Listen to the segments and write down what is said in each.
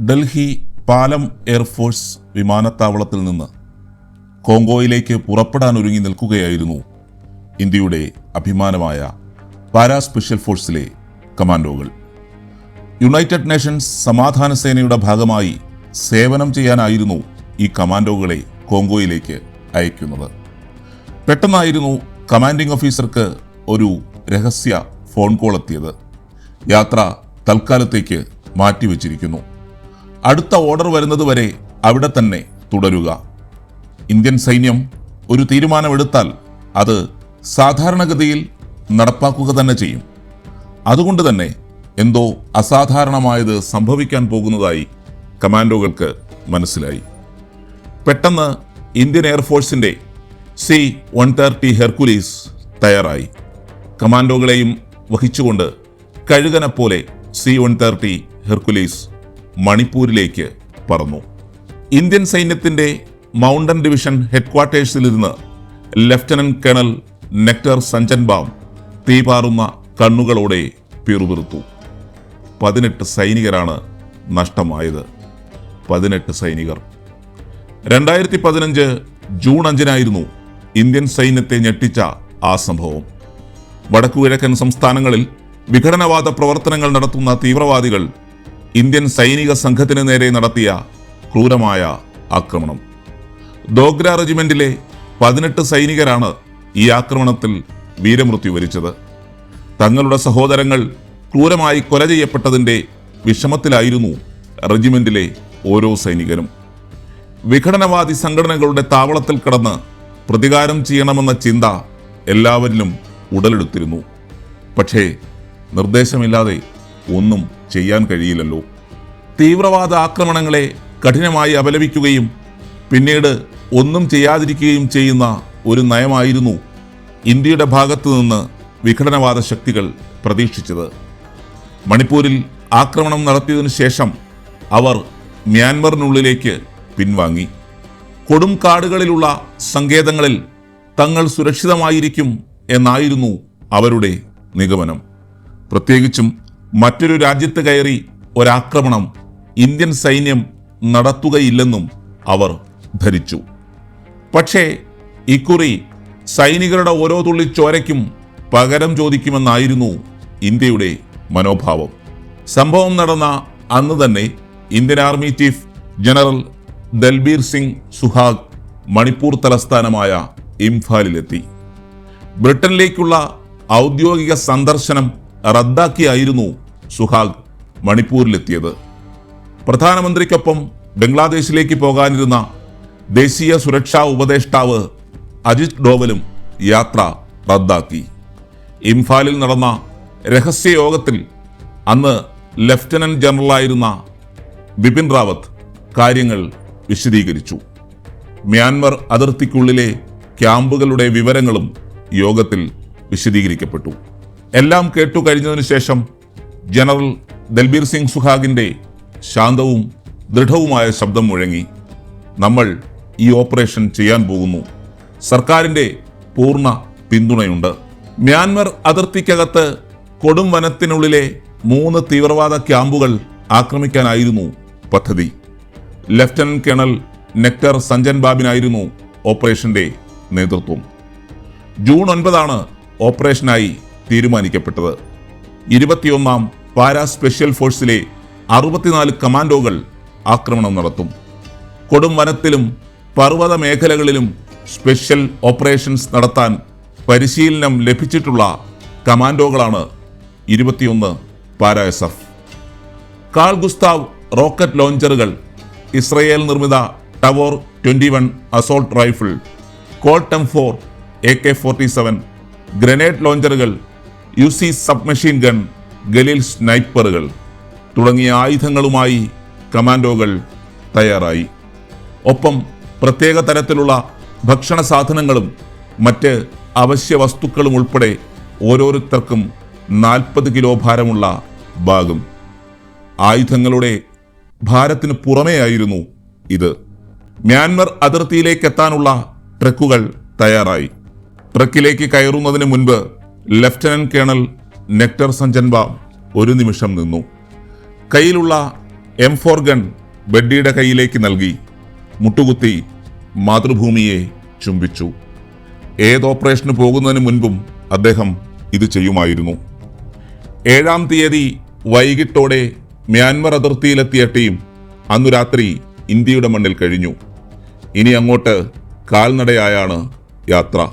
ഡൽഹി പാലം എയർഫോഴ്സ് വിമാനത്താവളത്തിൽ നിന്ന് കോങ്കോയിലേക്ക് പുറപ്പെടാൻ ഒരുങ്ങി നിൽക്കുകയായിരുന്നു ഇന്ത്യയുടെ അഭിമാനമായ പാരാ സ്പെഷ്യൽ ഫോഴ്സിലെ കമാൻഡോകൾ. യുണൈറ്റഡ് നേഷൻസ് സമാധാന സേനയുടെ ഭാഗമായി സേവനം ചെയ്യാനായിരുന്നു ഈ കമാൻഡോകളെ കോങ്കോയിലേക്ക് അയക്കുന്നത്. പെട്ടെന്നായിരുന്നു കമാൻഡിംഗ് ഓഫീസർക്ക് ഒരു രഹസ്യ ഫോൺ കോൾ എത്തിയത്. യാത്ര തൽക്കാലത്തേക്ക് മാറ്റിവെച്ചിരിക്കുന്നു. അടുത്ത ഓർഡർ വരുന്നത് വരെ അവിടെ തന്നെ തുടരുക. ഇന്ത്യൻ സൈന്യം ഒരു തീരുമാനമെടുത്താൽ അത് സാധാരണഗതിയിൽ നടപ്പാക്കുക തന്നെ ചെയ്യും. അതുകൊണ്ട് തന്നെ എന്തോ അസാധാരണമായത് സംഭവിക്കാൻ പോകുന്നതായി കമാൻഡോകൾക്ക് മനസ്സിലായി. പെട്ടെന്ന് ഇന്ത്യൻ എയർഫോഴ്സിന്റെ സി വൺ തേർട്ടി ഹെർക്കുലീസ് തയ്യാറായി. കമാൻഡോകളെയും വഹിച്ചുകൊണ്ട് കഴുകനെ പോലെ സി വൺ തേർട്ടി ഹെർക്കുലീസ് മണിപ്പൂരിലേക്ക് പറന്നു. ഇന്ത്യൻ സൈന്യത്തിന്റെ മൗണ്ടൻ ഡിവിഷൻ ഹെഡ്ക്വാർട്ടേഴ്സിലിരുന്ന് lieutenant colonel nectar Sanjenbam തീപാറുന്ന കണ്ണുകളോടെ പിറുപിറുത്തു. പതിനെട്ട് സൈനികരാണ് നഷ്ടമായത്. പതിനെട്ട് സൈനികർ. രണ്ടായിരത്തി പതിനഞ്ച് ജൂൺ അഞ്ചിനായിരുന്നു ഇന്ത്യൻ സൈന്യത്തെ ഞെട്ടിച്ച ആ സംഭവം. വടക്കുകിഴക്കൻ സംസ്ഥാനങ്ങളിൽ വിഘടനവാദ പ്രവർത്തനങ്ങൾ നടത്തുന്ന തീവ്രവാദികൾ ഇന്ത്യൻ സൈനിക സംഘത്തിന് നേരെ നടത്തിയ ക്രൂരമായ ആക്രമണം. ദോഗ്ര റെജിമെന്റിലെ പതിനെട്ട് സൈനികരാണ് ഈ ആക്രമണത്തിൽ വീരമൃത്യു വരിച്ചത്. തങ്ങളുടെ സഹോദരങ്ങൾ ക്രൂരമായി കൊല ചെയ്യപ്പെട്ടതിന്റെ വിഷമത്തിലായിരുന്നു റെജിമെന്റിലെ ഓരോ സൈനികനും വിഘടനവാദി സംഘടനകളുടെ താവളത്തിൽ കിടന്ന് പ്രതികാരം ചെയ്യണമെന്ന ചിന്ത എല്ലാവരിലും ഉടലെടുത്തിരുന്നു. പക്ഷേ നിർദ്ദേശമില്ലാതെ ഒന്നും ചെയ്യാൻ കഴിയില്ലല്ലോ. തീവ്രവാദ ആക്രമണങ്ങളെ കഠിനമായി അപലപിക്കുകയും പിന്നീട് ഒന്നും ചെയ്യാതിരിക്കുകയും ചെയ്യുന്ന ഒരു നയമായിരുന്നു ഇന്ത്യയുടെ ഭാഗത്തു നിന്ന് വിഘടനവാദ ശക്തികൾ പ്രതീക്ഷിച്ചത്. മണിപ്പൂരിൽ ആക്രമണം നടത്തിയതിനു ശേഷം അവർ മ്യാൻമറിനുള്ളിലേക്ക് പിൻവാങ്ങി. കൊടും കാടുകളിലുള്ള സങ്കേതങ്ങളിൽ തങ്ങൾ സുരക്ഷിതമായിരിക്കും എന്നായിരുന്നു അവരുടെ നിഗമനം. പ്രത്യേകിച്ചും മറ്റൊരു രാജ്യത്ത് കയറി ഒരാക്രമണം ഇന്ത്യൻ സൈന്യം നടത്തുകയില്ലെന്നും അവർ ധരിച്ചു. പക്ഷേ ഇക്കുറി സൈനികരുടെ ഓരോ തുള്ളി ചോരയ്ക്കും പകരം ചോദിക്കുമെന്നായിരുന്നു ഇന്ത്യയുടെ മനോഭാവം. സംഭവം നടന്ന അന്ന് തന്നെ Indian army chief general Dalbir Singh Suhag Manipur തലസ്ഥാനമായ ഇംഫാലിലെത്തി. ബ്രിട്ടനിലേക്കുള്ള ഔദ്യോഗിക സന്ദർശനം റദ്ദാക്കിയായിരുന്നു സുഹാഗ് മണിപ്പൂരിലെത്തിയത്. പ്രധാനമന്ത്രിക്കൊപ്പം ബംഗ്ലാദേശിലേക്ക് പോകാനിരുന്ന ദേശീയ സുരക്ഷാ ഉപദേഷ്ടാവ് അജിത് ഡോവലും യാത്ര റദ്ദാക്കി. ഇംഫാലിൽ നടന്ന രഹസ്യയോഗത്തിൽ അന്ന് ലഫ്റ്റനന്റ് ജനറലായിരുന്ന ബിപിൻ റാവത്ത് കാര്യങ്ങൾ വിശദീകരിച്ചു. മ്യാൻമർ അതിർത്തിക്കുള്ളിലെ ക്യാമ്പുകളുടെ വിവരങ്ങളും യോഗത്തിൽ വിശദീകരിക്കപ്പെട്ടു. എല്ലാം കേട്ടു കഴിഞ്ഞതിനു ശേഷം ജനറൽ ദൽബീർ സിംഗ് സുഹാഗിന്റെ ശാന്തവും ദൃഢവുമായ ശബ്ദം മുഴങ്ങി നമ്മൾ ഈ ഓപ്പറേഷൻ ചെയ്യാൻ പോകുന്നു. സർക്കാരിന്റെ പൂർണ പിന്തുണയുണ്ട്. മ്യാൻമർ അതിർത്തിക്കകത്ത് കൊടും വനത്തിനുള്ളിലെ മൂന്ന് തീവ്രവാദ ക്യാമ്പുകൾ ആക്രമിക്കാനായിരുന്നു പദ്ധതി. ലഫ്റ്റനന്റ് കേണൽ നെക്ടർ സഞ്ജൻ ബാബിനായിരുന്നു ഓപ്പറേഷന്റെ നേതൃത്വം. ജൂൺ ഒൻപതാണ് ഓപ്പറേഷനായി തീരുമാനിക്കപ്പെട്ടത്. ഇരുപത്തിയൊന്നാം പാരാ സ്പെഷ്യൽ ഫോഴ്സിലെ അറുപത്തിനാല് കമാൻഡോകൾ ആക്രമണം നടത്തും. കൊടും വനത്തിലും പർവത മേഖലകളിലും സ്പെഷ്യൽ ഓപ്പറേഷൻസ് നടത്താൻ പരിശീലനം ലഭിച്ചിട്ടുള്ള കമാൻഡോകളാണ് ഇരുപത്തിയൊന്ന് para S F. Carl Gustav rocket ലോഞ്ചറുകൾ Israel നിർമ്മിത Tavor twenty one assault rifle Colt M four A K forty seven grenade ലോഞ്ചറുകൾ Uzi submachine gun Galil snipers തുടങ്ങിയ ആയുധങ്ങളുമായി കമാൻഡോകൾ തയ്യാറായി. ഒപ്പം പ്രത്യേക തരത്തിലുള്ള ഭക്ഷണ സാധനങ്ങളും മറ്റ് അവശ്യ വസ്തുക്കളും ഉൾപ്പെടെ ഓരോരുത്തർക്കും നാൽപ്പത് കിലോ ഭാരമുള്ള ഭാഗം ആയുധങ്ങളുടെ ഭാരത്തിന് പുറമേയായിരുന്നു ഇത്. മ്യാൻമർ അതിർത്തിയിലേക്ക് എത്താനുള്ള ട്രക്കുകൾ തയ്യാറായി. ട്രക്കിലേക്ക് കയറുന്നതിന് മുൻപ് ലഫ്റ്റനന്റ് കേണൽ നെക്ടർ സഞ്ജൻബ ഒരു നിമിഷം നിന്നു. കയ്യിലുള്ള എം ഫോർ ഗൺ ബെഡ്ഡിയുടെ കയ്യിലേക്ക് നൽകി മുട്ടുകുത്തി മാതൃഭൂമിയെ ചുംബിച്ചു. ഏത് ഓപ്പറേഷന് പോകുന്നതിന് മുൻപും അദ്ദേഹം ഇത് ചെയ്യുമായിരുന്നു. ഏഴാം തീയതി വൈകിട്ടോടെ മ്യാൻമർ അതിർത്തിയിലെത്തിയ ടീം അന്നു രാത്രി ഇന്ത്യയുടെ മണ്ണിൽ കഴിഞ്ഞു. ഇനി അങ്ങോട്ട് കാൽനടയായാണ് യാത്ര.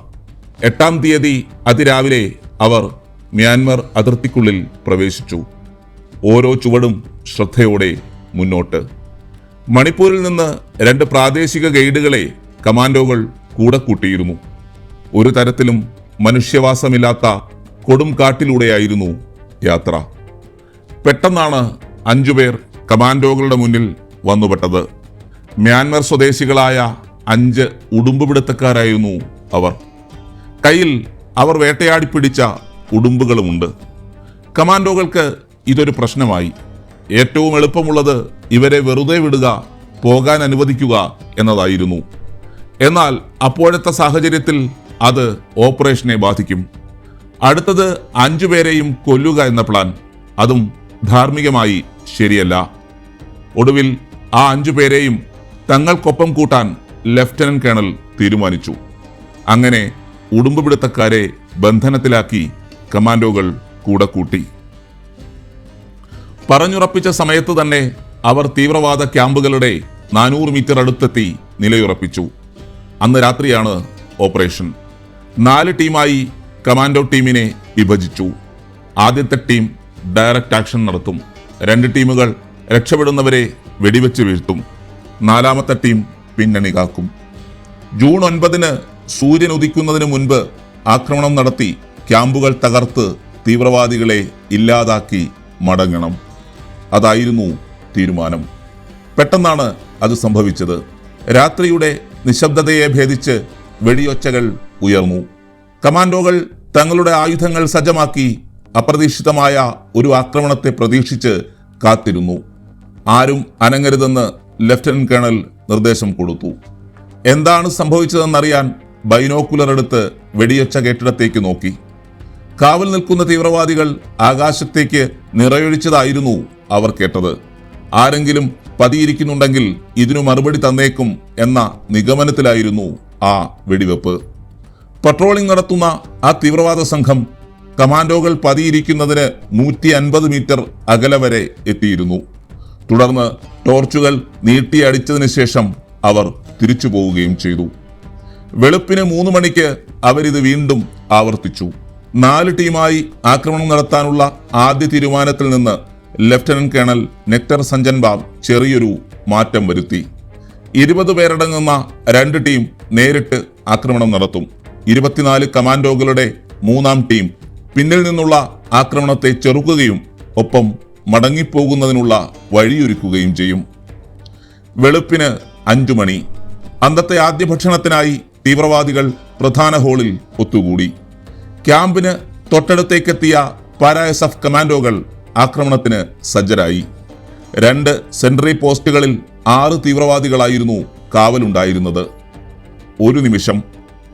എട്ടാം തീയതി അതിരാവിലെ അവർ മ്യാൻമർ അതിർത്തിക്കുള്ളിൽ പ്രവേശിച്ചു. ഓരോ ചുവടും ശ്രദ്ധയോടെ മുന്നോട്ട്. മണിപ്പൂരിൽ നിന്ന് രണ്ട് പ്രാദേശിക ഗൈഡുകളെ കമാൻഡോകൾ കൂടെ കൂട്ടിയിരുന്നു. ഒരു തരത്തിലും മനുഷ്യവാസമില്ലാത്ത കൊടും കാട്ടിലൂടെയായിരുന്നു യാത്ര. പെട്ടെന്നാണ് അഞ്ചുപേർ കമാൻഡോകളുടെ മുന്നിൽ വന്നുപെട്ടത്. മ്യാൻമർ സ്വദേശികളായ അഞ്ച് ഉടുമ്പുപിടുത്തക്കാരായിരുന്നു അവർ. കയ്യിൽ അവർ വേട്ടയാടി പിടിച്ച ഉടുമ്പുകളുമുണ്ട്. കമാൻഡോകൾക്ക് ഇതൊരു പ്രശ്നമായി. ഏറ്റവും എളുപ്പമുള്ളത് ഇവരെ വെറുതെ വിടുക പോകാൻ അനുവദിക്കുക എന്നതായിരുന്നു. എന്നാൽ അപ്പോഴത്തെ സാഹചര്യത്തിൽ അത് ഓപ്പറേഷനെ ബാധിക്കും. അടുത്തത് അഞ്ചു പേരെയും കൊല്ലുക എന്ന പ്ലാൻ. അതും ധാർമ്മികമായി ശരിയല്ല. ഒടുവിൽ ആ അഞ്ചു പേരെയും തങ്ങൾക്കൊപ്പം കൂട്ടാൻ ലഫ്റ്റനന്റ് കേണൽ തീരുമാനിച്ചു. അങ്ങനെ ഉടുമ്പുപിടുത്തക്കാരെ ബന്ധനത്തിലാക്കി കമാൻഡോകൾ കൂടെ കൂട്ടി. പറഞ്ഞുറപ്പിച്ച സമയത്ത് തന്നെ അവർ തീവ്രവാദ ക്യാമ്പുകളുടെ നാനൂറ് മീറ്റർ അടുത്തെത്തി നിലയുറപ്പിച്ചു. അന്ന് രാത്രിയാണ് ഓപ്പറേഷൻ. നാല് ടീമായി കമാൻഡോ ടീമിനെ വിഭജിച്ചു. ആദ്യത്തെ ടീം ഡയറക്റ്റ് ആക്ഷൻ നടത്തും. രണ്ട് ടീമുകൾ രക്ഷപ്പെടുന്നവരെ വെടിവെച്ച് വീഴ്ത്തും. നാലാമത്തെ ടീം പിന്നണി കാക്കും. ജൂൺ ഒൻപതിന് സൂര്യൻ ഉദിക്കുന്നതിന് മുൻപ് ആക്രമണം നടത്തി ക്യാമ്പുകൾ തകർത്ത് തീവ്രവാദികളെ ഇല്ലാതാക്കി മടങ്ങണം. അതായിരുന്നു തീരുമാനം. പെട്ടെന്നാണ് അത് സംഭവിച്ചത്. രാത്രിയുടെ നിശബ്ദതയെ ഭേദിച്ച് വെടിയൊച്ചകൾ ഉയർന്നു. കമാൻഡോകൾ തങ്ങളുടെ ആയുധങ്ങൾ സജ്ജമാക്കി അപ്രതീക്ഷിതമായ ഒരു ആക്രമണത്തെ പ്രതീക്ഷിച്ച് കാത്തിരുന്നു. ആരും അനങ്ങരുതെന്ന് ലഫ്റ്റനന്റ് കേണൽ നിർദ്ദേശം കൊടുത്തു. എന്താണ് സംഭവിച്ചതെന്നറിയാൻ ബൈനോക്കുലർ എടുത്ത് വെടിയൊച്ച കെട്ടിടത്തേക്ക് നോക്കി. കാവൽ നിൽക്കുന്ന തീവ്രവാദികൾ ആകാശത്തേക്ക് നിറയൊഴിച്ചതായിരുന്നു അവർ കേട്ടത്. ആരെങ്കിലും പതിയിരിക്കുന്നുണ്ടെങ്കിൽ ഇതിനു മറുപടി തന്നേക്കും എന്ന നിഗമനത്തിലായിരുന്നു ആ വെടിവെപ്പ്. പട്രോളിംഗ് നടത്തുന്ന ആ തീവ്രവാദ സംഘം കമാൻഡോകൾ പതിയിരിക്കുന്നതിന് നൂറ്റി അൻപത് മീറ്റർ അകലെ വരെ എത്തിയിരുന്നു. തുടർന്ന് ടോർച്ചുകൾ നീട്ടിയടിച്ചതിന് ശേഷം അവർ തിരിച്ചു പോവുകയും ചെയ്തു. വെളുപ്പിന് മൂന്ന് മണിക്ക് അവരിത് വീണ്ടും ആവർത്തിച്ചു. നാല് ടീമായി ആക്രമണം നടത്താനുള്ള ആദ്യ തീരുമാനത്തിൽ നിന്ന് lieutenant colonel nectar Sanjenbam ചെറിയൊരു മാറ്റം വരുത്തി. ഇരുപത് പേരടങ്ങുന്ന രണ്ട് ടീം നേരിട്ട് ആക്രമണം നടത്തും. ഇരുപത്തിനാല് കമാൻഡോകളുടെ മൂന്നാം ടീം പിന്നിൽ നിന്നുള്ള ആക്രമണത്തെ ചെറുക്കുകയും ഒപ്പം മടങ്ങിപ്പോകുന്നതിനുള്ള വഴിയൊരുക്കുകയും ചെയ്യും. വെളുപ്പിന് അഞ്ചു മണി. അന്നത്തെ ആദ്യ ഭക്ഷണത്തിനായി തീവ്രവാദികൾ പ്രധാന ഹാളിൽ ഒത്തുകൂടി. ക്യാമ്പിന് തൊട്ടടുത്തേക്കെത്തിയ പാരായസഫ് കമാൻഡോകൾ ആക്രമണത്തിന് സജ്ജരായി. രണ്ട് സെൻട്രി പോസ്റ്റുകളിൽ ആറ് തീവ്രവാദികളായിരുന്നു കാവലുണ്ടായിരുന്നത്. ഒരു നിമിഷം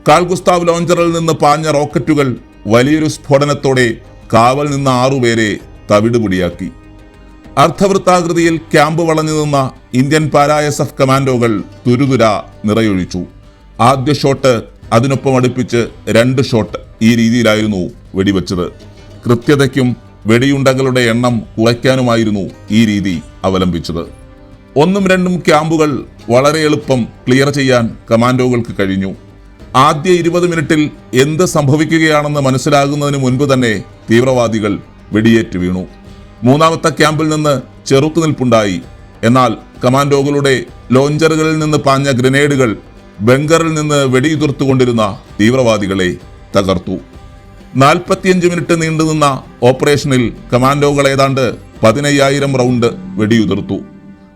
കാൽഗുസ്താവ് ലോഞ്ചറിൽ നിന്ന് പാഞ്ഞ റോക്കറ്റുകൾ വലിയൊരു സ്ഫോടനത്തോടെ കാവൽ നിന്ന ആറുപേരെ തവിടുപൊടിയാക്കി. അർദ്ധവൃത്താകൃതിയിൽ ക്യാമ്പ് വളഞ്ഞു നിന്ന ഇന്ത്യൻ പാരായസഫ് കമാൻഡോകൾ തുരുതുര നിറയൊഴിച്ചു. ആദ്യ ഷോട്ട് അതിനൊപ്പം അടുപ്പിച്ച് രണ്ട് ഷോട്ട് ഈ രീതിയിലായിരുന്നു വെടിവെച്ചത്. കൃത്യതയ്ക്കും വെടിയുണ്ടകളുടെ എണ്ണം കുറയ്ക്കാനുമായിരുന്നു ഈ രീതി അവലംബിച്ചത്. ഒന്നും രണ്ടും ക്യാമ്പുകൾ വളരെ എളുപ്പം ക്ലിയർ ചെയ്യാൻ കമാൻഡോകൾക്ക് കഴിഞ്ഞു. ആദ്യ ഇരുപത് മിനിറ്റിൽ എന്ത് സംഭവിക്കുകയാണെന്ന് മനസ്സിലാകുന്നതിന് മുൻപ് തന്നെ തീവ്രവാദികൾ വെടിയേറ്റ് വീണു. മൂന്നാമത്തെ ക്യാമ്പിൽ നിന്ന് ചെറുത്തുനിൽപ്പുണ്ടായി. എന്നാൽ കമാൻഡോകളുടെ ലോഞ്ചറുകളിൽ നിന്ന് പാഞ്ഞ ഗ്രനേഡുകൾ ബങ്കറിൽ നിന്ന് വെടിയുതിർത്തുകൊണ്ടിരുന്ന തീവ്രവാദികളെ തകർത്തു. നാൽപ്പത്തിയഞ്ച് മിനിറ്റ് നീണ്ടുനിന്ന ഓപ്പറേഷനിൽ കമാൻഡോകൾ ഏതാണ്ട് പതിനയ്യായിരം റൗണ്ട് വെടിയുതിർത്തു.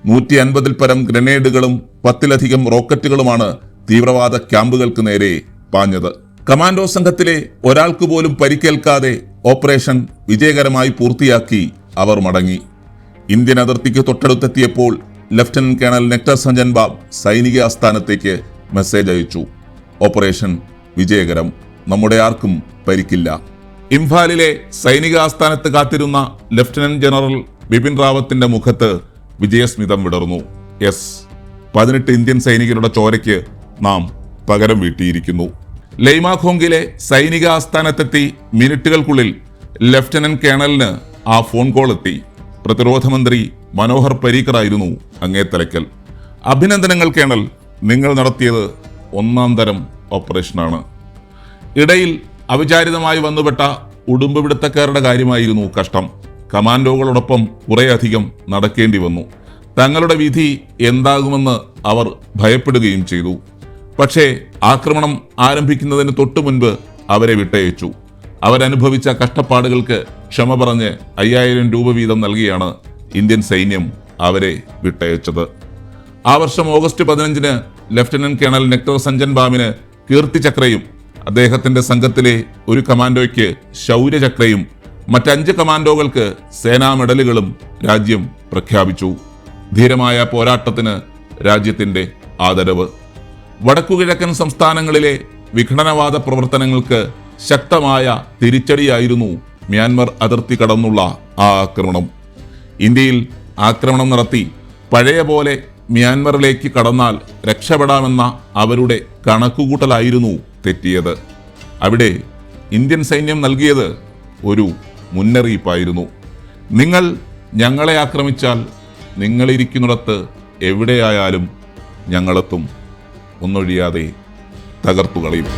നൂറ്റി അൻപതിൽ പരം ഗ്രനേഡുകളും പത്തിലധികം റോക്കറ്റുകളുമാണ് തീവ്രവാദ ക്യാമ്പുകൾക്ക് നേരെ പാഞ്ഞത്. കമാൻഡോ സംഘത്തിലെ ഒരാൾക്ക് പോലും പരിക്കേൽക്കാതെ ഓപ്പറേഷൻ വിജയകരമായി പൂർത്തിയാക്കി അവർ മടങ്ങി. ഇന്ത്യൻ അതിർത്തിക്ക് തൊട്ടടുത്തെത്തിയപ്പോൾ lieutenant colonel nectar Sanjenbam സൈനിക ആസ്ഥാനത്തേക്ക് മെസ്സേജ് അയച്ചു. ഓപ്പറേഷൻ വിജയകരം. നമ്മുടെ ആർക്കും പരിക്കില്ല. ഇംഫാലിലെ സൈനിക ആസ്ഥാനത്ത് കാത്തിരുന്ന ലഫ്റ്റനന്റ് ജനറൽ ബിപിൻ റാവത്തിന്റെ മുഖത്ത് വിജയസ്മിതം വിടർന്നു. എസ് പതിനെട്ട് ഇന്ത്യൻ സൈനികരുടെ ചോരയ്ക്ക് നാം പകരം വീട്ടിയിരിക്കുന്നു. ലൈമാഖോങ്കിലെ സൈനിക ആസ്ഥാനത്തെത്തി മിനിറ്റുകൾക്കുള്ളിൽ ലഫ്റ്റനന്റ് കേണലിന് ആ ഫോൺ കോൾ എത്തി. പ്രതിരോധ മന്ത്രി മനോഹർ പരീക്കറായിരുന്നു അങ്ങേ തലക്കൽ അഭിനന്ദനങ്ങൾ കേണൽ. നിങ്ങൾ നടത്തിയത് ഒന്നാം തരം ഓപ്പറേഷനാണ്. ഇടയിൽ അവിചാരിതമായി വന്നുപെട്ട ഉടുമ്പ് പിടുത്തക്കാരുടെ കാര്യമായിരുന്നു കഷ്ടം. കമാൻഡോകളോടൊപ്പം കുറേയധികം നടക്കേണ്ടി വന്നു. തങ്ങളുടെ വിധി എന്താകുമെന്ന് അവർ ഭയപ്പെടുകയും ചെയ്തു. പക്ഷേ ആക്രമണം ആരംഭിക്കുന്നതിന് തൊട്ടു മുൻപ് അവരെ വിട്ടയച്ചു. അവരനുഭവിച്ച കഷ്ടപ്പാടുകൾക്ക് ക്ഷമ പറഞ്ഞ് അയ്യായിരം രൂപ വീതം നൽകിയാണ് ഇന്ത്യൻ സൈന്യം അവരെ വിട്ടയച്ചത്. ആ വർഷം ഓഗസ്റ്റ് പതിനഞ്ചിന് ലഫ്റ്റനന്റ് കേണൽ നെക്ടർ സഞ്ജൻ ബാമിന് കീർത്തിചക്രയും അദ്ദേഹത്തിന്റെ സംഘത്തിലെ ഒരു കമാൻഡോയ്ക്ക് ശൗര്യചക്രയും മറ്റഞ്ച് കമാൻഡോകൾക്ക് സേനാ മെഡലുകളും രാജ്യം പ്രഖ്യാപിച്ചു. ധീരമായ പോരാട്ടത്തിന് രാജ്യത്തിന്റെ ആദരവ്. വടക്കുകിഴക്കൻ സംസ്ഥാനങ്ങളിലെ വിഘടനവാദ പ്രവർത്തനങ്ങൾക്ക് ശക്തമായ തിരിച്ചടിയായിരുന്നു മ്യാൻമർ അതിർത്തി കടന്നുള്ള ആ ആക്രമണം. ഇന്ത്യയിൽ ആക്രമണം നടത്തി പഴയ പോലെ മ്യാൻമറിലേക്ക് കടന്നാൽ രക്ഷപ്പെടാമെന്ന അവരുടെ കണക്കുകൂട്ടലായിരുന്നു തെറ്റിയത്. അവിടെ ഇന്ത്യൻ സൈന്യം നൽകിയത് ഒരു മുന്നറിയിപ്പായിരുന്നു. നിങ്ങൾ ഞങ്ങളെ ആക്രമിച്ചാൽ നിങ്ങളിരിക്കുന്നിടത്ത് എവിടെയായാലും ഞങ്ങളെത്തും. ഒന്നൊഴിയാതെ തകർത്തുകളയും